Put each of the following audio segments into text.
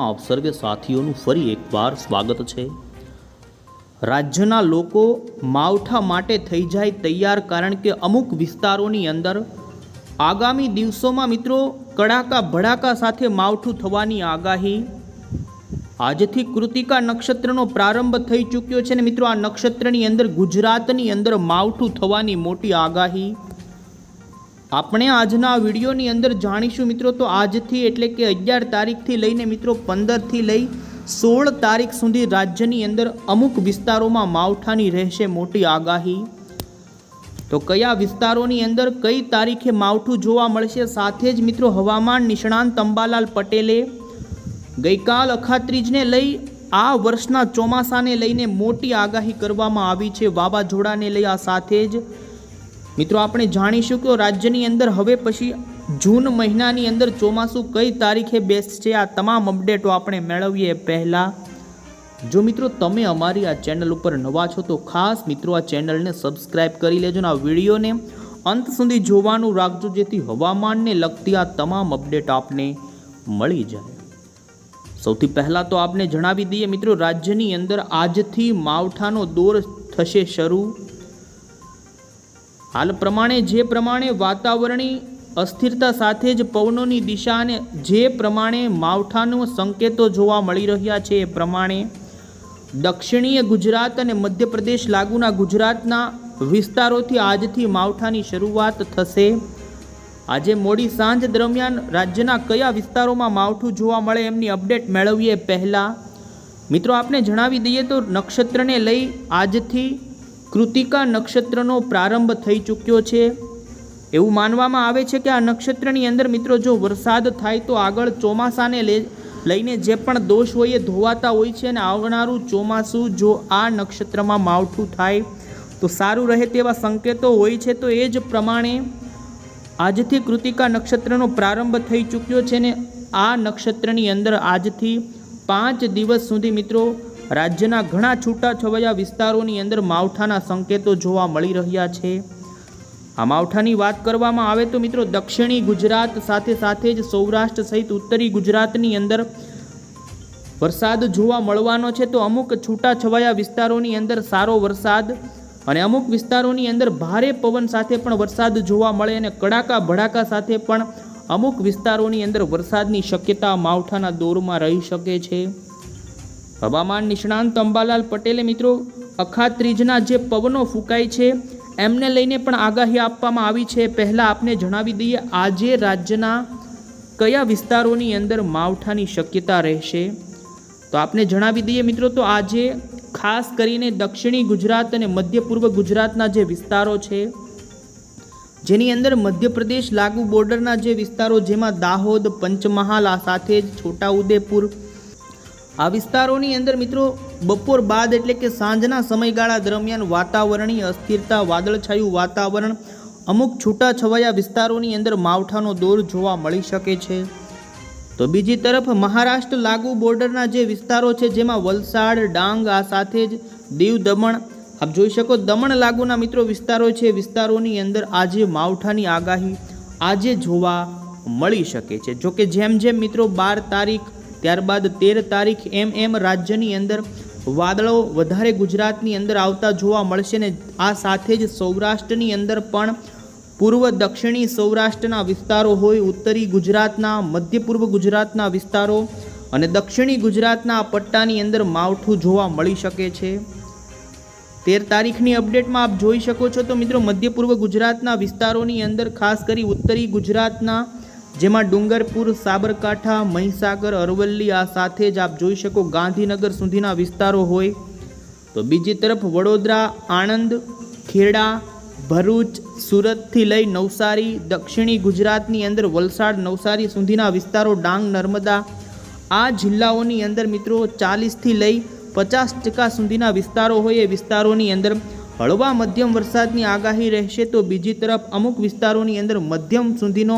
આપ સર્વે સાથીઓનું ફરી એકવાર સ્વાગત છે. રાજ્યના લોકો માવઠા માટે થઈ જાય તૈયાર કારણ કે અમુક વિસ્તારોની અંદર આગામી દિવસોમાં મિત્રો કડાકા ભડાકા સાથે માવઠું થવાની આગાહી. આજથી કૃતિકા નક્ષત્રનો પ્રારંભ થઈ ચૂક્યો છે ને મિત્રો, આ નક્ષત્રની અંદર ગુજરાતની અંદર માવઠું થવાની મોટી આગાહી. આપણે આજના વિડીયોની અંદર જાણીશું મિત્રો, તો આજથી એટલે કે અગિયાર તારીખથી લઈને મિત્રો પંદરથી લઈ સોળ તારીખ સુધી રાજ્યની અંદર અમુક વિસ્તારોમાં માવઠાની રહેશે મોટી આગાહી. તો કયા વિસ્તારોની અંદર કઈ તારીખે માવઠું જોવા મળશે સાથે જ મિત્રો હવામાન નિષ્ણાંત અંબાલાલ પટેલે ગઈકાલ અખાત્રીજને લઈ આ વર્ષના ચોમાસાને લઈને મોટી આગાહી કરવામાં આવી છે. વાવાઝોડાને લઈ આ સાથે જ મિત્રો, આપણે જાણીશું કે રાજ્યની અંદર હવે પછી જૂન મહિનાની અંદર ચોમાસું કઈ તારીખે બેસશે આ તમામ અપડેટો આપણે મેળવીએ પહેલાં. જો મિત્રો, તમે અમારી આ ચેનલ ઉપર નવા છો, તો ખાસ મિત્રો, આ ચેનલને સબસ્ક્રાઇબ કરી લેજો આ વિડીયોને અંત સુધી જોવાનું રાખજો, જેથી હવામાનને લગતી આ તમામ અપડેટ આપને મળી જાય. સૌથી પહેલાં તો આપને જણાવી દઈએ મિત્રો, રાજ્યની અંદર આજથી માવઠાનો દોર થશે શરૂ. હાલ પ્રમાણે જે પ્રમાણે વાતાવરણી અસ્થિરતા સાથે જ પવનોની દિશા અને જે પ્રમાણે માવઠાનો સંકેતો જોવા મળી રહ્યા છે એ પ્રમાણે દક્ષિણીય ગુજરાત અને મધ્યપ્રદેશ લાગુના ગુજરાતના વિસ્તારોથી આજથી માવઠાની શરૂઆત થશે. આજે મોડી સાંજ દરમિયાન રાજ્યના કયા વિસ્તારોમાં માવઠું જોવા મળે એમની અપડેટ મેળવીએ પહેલાં. મિત્રો, આપને જણાવી દઈએ તો નક્ષત્રને લઈ આજથી કૃતિકા નક્ષત્રનો પ્રારંભ થઈ ચૂક્યો છે. એવું માનવામાં આવે છે કે આ નક્ષત્રની અંદર મિત્રો જો વરસાદ થાય તો આગળ ચોમાસાને લે, લઈને જે પણ દોષ હોય એ ધોવાતા હોય છે અને આવનારું ચોમાસું જો આ નક્ષત્રમાં માવઠું થાય તો સારું રહે તેવા સંકેતો હોય છે, તો એ જ પ્રમાણે આજથી કૃતિકા નક્ષત્રનો પ્રારંભ થઈ ચૂક્યો છે ને આ નક્ષત્રની અંદર આજથી પાંચ દિવસ સુધી મિત્રો રાજ્યના ઘણા છૂટાછવાયા વિસ્તારોની અંદર માવઠાના સંકેતો જોવા મળી રહ્યા છે. આ માવઠાની વાત કરવામાં આવે તો મિત્રો દક્ષિણી ગુજરાત સાથે સાથે જ સૌરાષ્ટ્ર સહિત ઉત્તરી ગુજરાતની અંદર વરસાદ જોવા મળવાનો છે તો અમુક છૂટાછવાયા વિસ્તારોની અંદર સારો વરસાદ અને અમુક વિસ્તારોની અંદર ભારે પવન સાથે પણ વરસાદ જોવા મળે અને કડાકા ભડાકા સાથે પણ અમુક વિસ્તારોની અંદર વરસાદની શક્યતા માવઠાના દોરમાં રહી શકે છે. હવામાન નિષ્ણાંત અંબાલાલ પટેલે મિત્રો અખાત્રીજના જે પવનો ફૂંકાય છે, એમને લઈને પણ આગાહી આપવામાં આવી છે. પહેલાં આપને જણાવી દઈએ, આજે રાજ્યના કયા વિસ્તારોની અંદર માવઠાની શક્યતા રહેશે? તો આપને જણાવી દઈએ મિત્રો, તો આજે ખાસ કરીને દક્ષિણી ગુજરાત અને મધ્ય પૂર્વ ગુજરાતના જે વિસ્તારો છે, જેની અંદર મધ્યપ્રદેશ લાગુ બોર્ડરના જે વિસ્તારો, જેમાં દાહોદ, પંચમહાલ, આ સાથે જ છોટાઉદેપુર આ વિસ્તારોની અંદર મિત્રો, બપોર બાદ એટલે કે સાંજના સમયગાળા દરમિયાન વાતાવરણીય અસ્થિરતા, વાદળછાયું વાતાવરણ, અમુક છૂટાછવાયા વિસ્તારોની અંદર માવઠાનો દોર જોવા મળી શકે છે. તો બીજી તરફ મહારાષ્ટ્ર લાગુ બોર્ડરના જે વિસ્તારો છે, જેમાં વલસાડ, ડાંગ, આ સાથે જ દીવ, દમણ, આપ જોઈ શકો દમણ લાગુના મિત્રો વિસ્તારો છે વિસ્તારોની અંદર આજે માવઠાની આગાહી આજે જોવા મળી શકે છે. જોકે જેમ જેમ મિત્રો બાર તારીખ ત્યારબાદ તેર તારીખ એમ એમ રાજ્યની અંદર વાદળો વધારે ગુજરાતની અંદર આવતા જોવા મળશે ને આ સાથે જ સૌરાષ્ટ્રની અંદર પણ પૂર્વ દક્ષિણી સૌરાષ્ટ્રના વિસ્તારો હોય, ઉત્તરી ગુજરાતના મધ્ય પૂર્વ ગુજરાતના વિસ્તારો અને દક્ષિણી ગુજરાતના પટ્ટાની અંદર માવઠું જોવા મળી શકે છે. તેર તારીખની અપડેટમાં આપ જોઈ શકો છો તો મિત્રો મધ્ય પૂર્વ ગુજરાતના વિસ્તારોની અંદર ખાસ કરી ઉત્તરી ગુજરાતના જેમાં ડુંગરપુર, સાબરકાંઠા, મહીસાગર, અરવલ્લી આ સાથે જ આપ જોઈ શકો ગાંધીનગર સુધીના વિસ્તારો હોય. તો બીજી તરફ વડોદરા, આણંદ, ખેડા, ભરૂચ, સુરતથી લઈ નવસારી, દક્ષિણી ગુજરાતની અંદર વલસાડ, નવસારી સુધીના વિસ્તારો ડાંગ, નર્મદા આ જિલ્લાઓની અંદર મિત્રો ચાલીસથી લઈ પચાસ ટકા સુધીના વિસ્તારો હોય એ વિસ્તારોની અંદર હળવા મધ્યમ વરસાદની આગાહી રહેશે. તો બીજી તરફ અમુક વિસ્તારોની અંદર મધ્યમ સુધીનો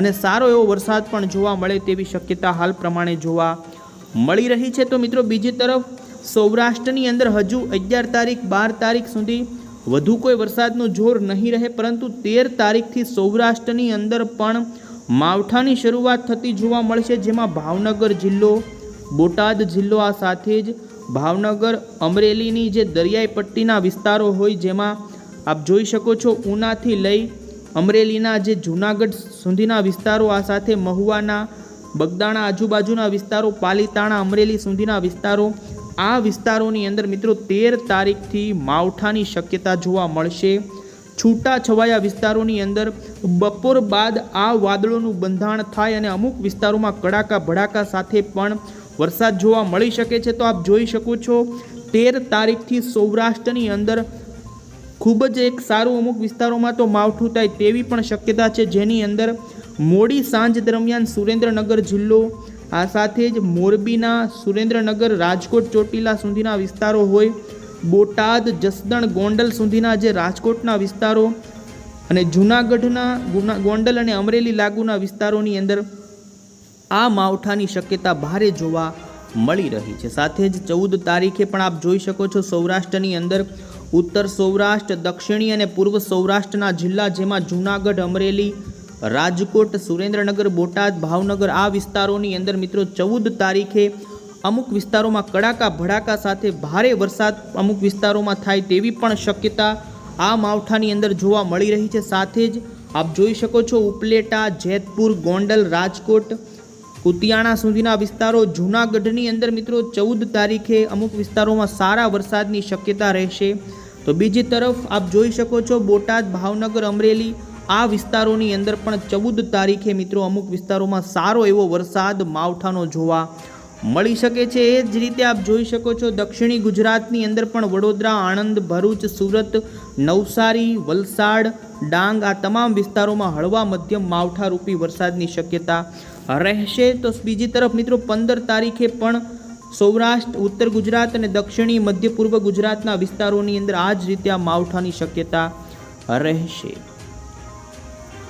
અને સારો એવો વરસાદ પણ જોવા મળે તેવી શક્યતા હાલ પ્રમાણે જોવા મળી રહી છે. તો મિત્રો, બીજી તરફ સૌરાષ્ટ્રની અંદર હજુ અગિયાર તારીખ, બાર તારીખ સુધી વધુ કોઈ વરસાદનું જોર નહીં રહે, પરંતુ તેર તારીખથી સૌરાષ્ટ્રની અંદર પણ માવઠાની શરૂઆત થતી જોવા મળશે, જેમાં ભાવનગર જિલ્લો, બોટાદ જિલ્લો આ સાથે જ ભાવનગર, અમરેલીની જે દરિયાઈ પટ્ટીના વિસ્તારો હોય, જેમાં આપ જોઈ શકો છો, ઉનાથી લઈ અમરેલીના જે જૂનાગઢ સુધીના વિસ્તારો આ સાથે મહુવાના, બગદાણા આજુબાજુના વિસ્તારો, પાલીતાણા અમરેલી સુધીના વિસ્તારો, આ વિસ્તારોની અંદર મિત્રો તેર તારીખથી માવઠાની શક્યતા જોવા મળશે. છૂટા છવાયા વિસ્તારોની અંદર બપોર બાદ આ વાદળોનું બંધાણ થાય અને અમુક વિસ્તારોમાં કડાકા ભડાકા સાથે પણ વરસાદ જોવા મળી શકે છે. તો આપ જોઈ શકો છો, તેર તારીખથી સૌરાષ્ટ્રની અંદર ખૂબ જ એક સારું અમુક વિસ્તારોમાં તો માવઠું થાય તેવી પણ શક્યતા છે. જેની અંદર મોડી સાંજ દરમિયાન સુરેન્દ્રનગર જિલ્લો, આ સાથે જ મોરબીના સુરેન્દ્રનગર, રાજકોટ, ચોટીલા સુધીના વિસ્તારો હોય, બોટાદ, જસદણ, ગોંડલ સુધીના જે રાજકોટના વિસ્તારો અને જૂનાગઢના ગોંડલ અને અમરેલી લાગુના વિસ્તારોની અંદર આ માવઠાની શક્યતા ભારે જોવા મળી રહી છે. સાથે જ ચૌદ તારીખે પણ આપ જોઈ શકો છો સૌરાષ્ટ્રની અંદર ઉત્તર સૌરાષ્ટ્ર, દક્ષિણી અને પૂર્વ સૌરાષ્ટ્રના જિલ્લા જેમાં જૂનાગઢ, અમરેલી, રાજકોટ, સુરેન્દ્રનગર, બોટાદ, ભાવનગર આ વિસ્તારોની અંદર મિત્રો ચૌદ તારીખે અમુક વિસ્તારોમાં કડાકા, ભડાકા સાથે ભારે વરસાદ અમુક વિસ્તારોમાં થાય તેવી પણ શક્યતા આ માવઠાની અંદર જોવા મળી રહી છે. સાથે જ આપ જોઈ શકો છો ઉપલેટા, જેતપુર, ગોંડલ, રાજકોટ કુતિયાણા સુધીના વિસ્તારો જૂનાગઢની અંદર મિત્રો ચૌદ તારીખે અમુક વિસ્તારોમાં સારા વરસાદની શક્યતા રહેશે. તો બીજી તરફ આપ જોઈ શકો છો બોટાદ, ભાવનગર, અમરેલી આ વિસ્તારોની અંદર પણ ચૌદ તારીખે મિત્રો અમુક વિસ્તારોમાં સારો એવો વરસાદ માવઠાનો જોવા મળી શકે છે. એ જ રીતે આપ જોઈ શકો છો દક્ષિણી ગુજરાતની અંદર પણ વડોદરા, આણંદ, ભરૂચ, સુરત, નવસારી, વલસાડ, ડાંગ આ તમામ વિસ્તારોમાં હળવા મધ્યમ માવઠારૂપી વરસાદની શક્યતા રહેશે તો બીજી તરફ મિત્રો પંદર તારીખે પણ સૌરાષ્ટ્ર, ઉત્તર ગુજરાત અને દક્ષિણી મધ્ય પૂર્વ ગુજરાતના વિસ્તારોની અંદર આ જ રીતે આ માવઠાની શક્યતા રહેશે.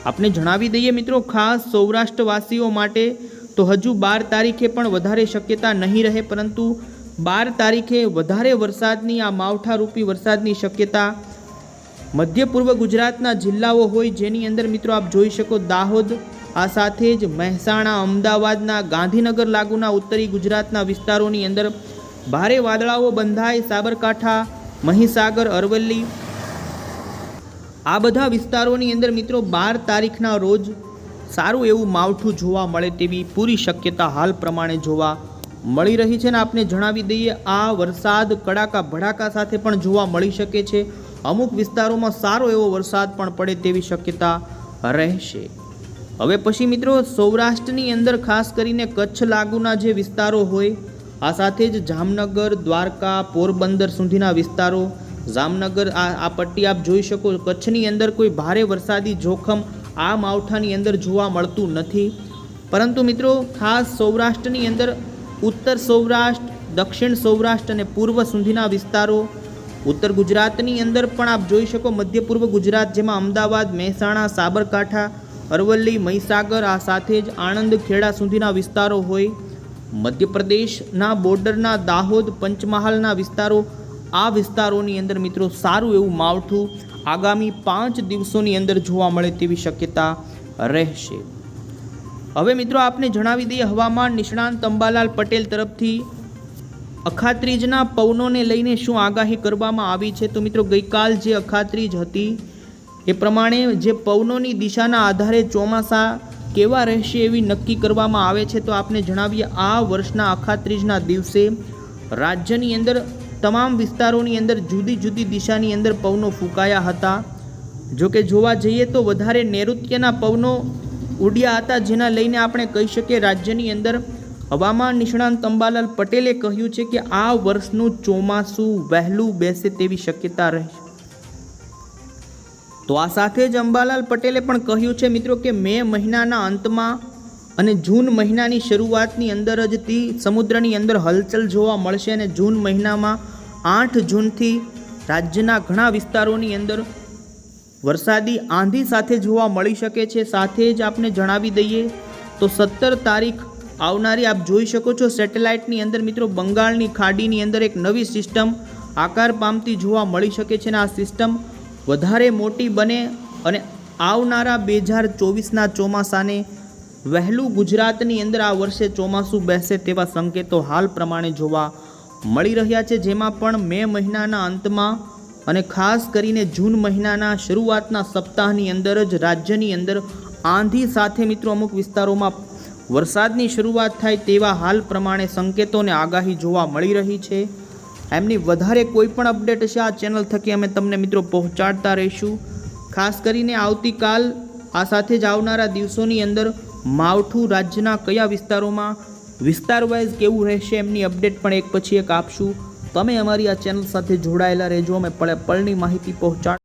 આપને જણાવી દઈએ મિત્રો, ખાસ સૌરાષ્ટ્રવાસીઓ માટે તો હજુ બાર તારીખે પણ વધારે શક્યતા નહીં રહે, પરંતુ બાર તારીખે વધારે વરસાદની, આ માવઠારૂપી વરસાદની શક્યતા મધ્ય પૂર્વ ગુજરાતના જિલ્લાઓ હોય, જેની અંદર મિત્રો આપ જોઈ શકો દાહોદ આ સાથે જ મહેસાણા, અમદાવાદના ગાંધીનગર લાગુના ઉત્તરી ગુજરાતના વિસ્તારોની અંદર ભારે વાદળાઓ બંધાય સાબરકાંઠા, મહીસાગર, અરવલ્લી. આ બધા વિસ્તારોની અંદર મિત્રો બાર તારીખના રોજ સારું એવું માવઠું જોવા મળે તેવી પૂરી શક્યતા હાલ પ્રમાણે જોવા મળી રહી છે ને આપને જણાવી દઈએ, આ વરસાદ કડાકા ભડાકા સાથે પણ જોવા મળી શકે છે. અમુક વિસ્તારોમાં સારો એવો વરસાદ પણ પડે તેવી શક્યતા રહેશે. હવે પછી મિત્રો સૌરાષ્ટ્રની અંદર ખાસ કરીને કચ્છ લાગુના જે વિસ્તારો હોય, આ સાથે જ જામનગર, દ્વારકા, પોરબંદર સુધીના વિસ્તારો, જામનગર, આ આ પટ્ટી આપ જોઈ શકો, કચ્છની અંદર કોઈ ભારે વરસાદી જોખમ આ માવઠાની અંદર જોવા મળતું નથી. પરંતુ મિત્રો ખાસ સૌરાષ્ટ્રની અંદર ઉત્તર સૌરાષ્ટ્ર, દક્ષિણ સૌરાષ્ટ્ર અને પૂર્વ સુધીના વિસ્તારો, ઉત્તર ગુજરાતની અંદર પણ આપ જોઈ શકો મધ્ય પૂર્વ ગુજરાત જેમાં અમદાવાદ, મહેસાણા, સાબરકાંઠા અરવલ્લી, મહીસાગર, આ સાથે જ આણંદ, ખેડા સુધીના વિસ્તારો હોય. મધ્યપ્રદેશના બોર્ડરના દાહોદ, પંચમહાલના વિસ્તારો, આ વિસ્તારોની અંદર મિત્રો સારું એવું માવઠું આગામી પાંચ દિવસોની અંદર જોવા મળે તેવી શક્યતા રહેશે. હવે મિત્રો આપને જણાવી દઈએ હવામાન નિષ્ણાંત અંબાલાલ પટેલ તરફથી. અખાત્રીજના પવનોને લઈને શું આગાહી કરવામાં આવી છે? તો મિત્રો ગઈકાલ જે અખાત્રીજ હતી એ પ્રમાણે જે પવનોની દિશાના આધારે ચોમાસા કેવા રહેશે એવી નક્કી કરવામાં આવે છે તો આપને જણાવીએ, આ વર્ષના અખાત્રીજના દિવસે રાજ્યની અંદર તમામ વિસ્તારોની અંદર જુદી જુદી દિશાની અંદર પવનો ફૂંકાયા હતા. જો કે જોવા જઈએ તો વધારે નૈઋત્યના પવનો ઉડ્યા હતા જેના લઈને આપણે કહી શકીએ રાજ્યની અંદર હવામાન નિષ્ણાંત અંબાલાલ પટેલે કહ્યું છે કે આ વર્ષનું ચોમાસું વહેલું બેસે તેવી શક્યતા રહેશે. તો આ સાથે જ અંબાલાલ પટેલે પણ કહ્યું છે, મિત્રો, કે મે મહિનાના અંતમાં અને જૂન મહિનાની શરૂઆતની અંદર જ તી સમુદ્રની અંદર હલચલ જોવા મળશે અને જૂન મહિનામાં આઠ જૂનથી રાજ્યના ઘણા વિસ્તારોની અંદર વરસાદી આંધી સાથે જોવા મળી શકે છે. સાથે જ આપને જણાવી દઈએ તો સત્તર તારીખ આવનારી આપ જોઈ શકો છો, સેટેલાઇટની અંદર, મિત્રો, બંગાળની ખાડીની અંદર એક નવી સિસ્ટમ આકાર પામતી જોવા મળી શકે છે અને આ સિસ્ટમ વધારે મોટી બને અને આવનારા બે હજાર ચોવીસના ચોમાસાને વહેલું ગુજરાતની અંદર આ વર્ષે ચોમાસું બેસે તેવા સંકેતો હાલ પ્રમાણે જોવા મળી રહ્યા છે, જેમાં પણ મે મહિનાના અંતમાં અને ખાસ કરીને જૂન મહિનાના શરૂઆતના સપ્તાહની અંદર જ રાજ્યની અંદર આંધી સાથે મિત્રો અમુક વિસ્તારોમાં વરસાદની શરૂઆત થાય તેવા હાલ પ્રમાણે સંકેતોને આગાહી જોવા મળી રહી છે. એમની વધારે કોઈ પણ અપડેટ હશે આ ચેનલ થકી અમે તમને મિત્રો પહોંચાડતા રહીશું. ખાસ કરીને આવતીકાલ આ સાથે જ આવનારા દિવસોની અંદર માવઠું રાજ્યના કયા વિસ્તારોમાં, વિસ્તાર વાઇઝ કેવું રહેશે એમની અપડેટ પણ એક પછી એક આપશું. તમે અમારી આ ચેનલ સાથે જોડાયેલા રહેજો, અમે પળે પળની માહિતી પહોંચાડ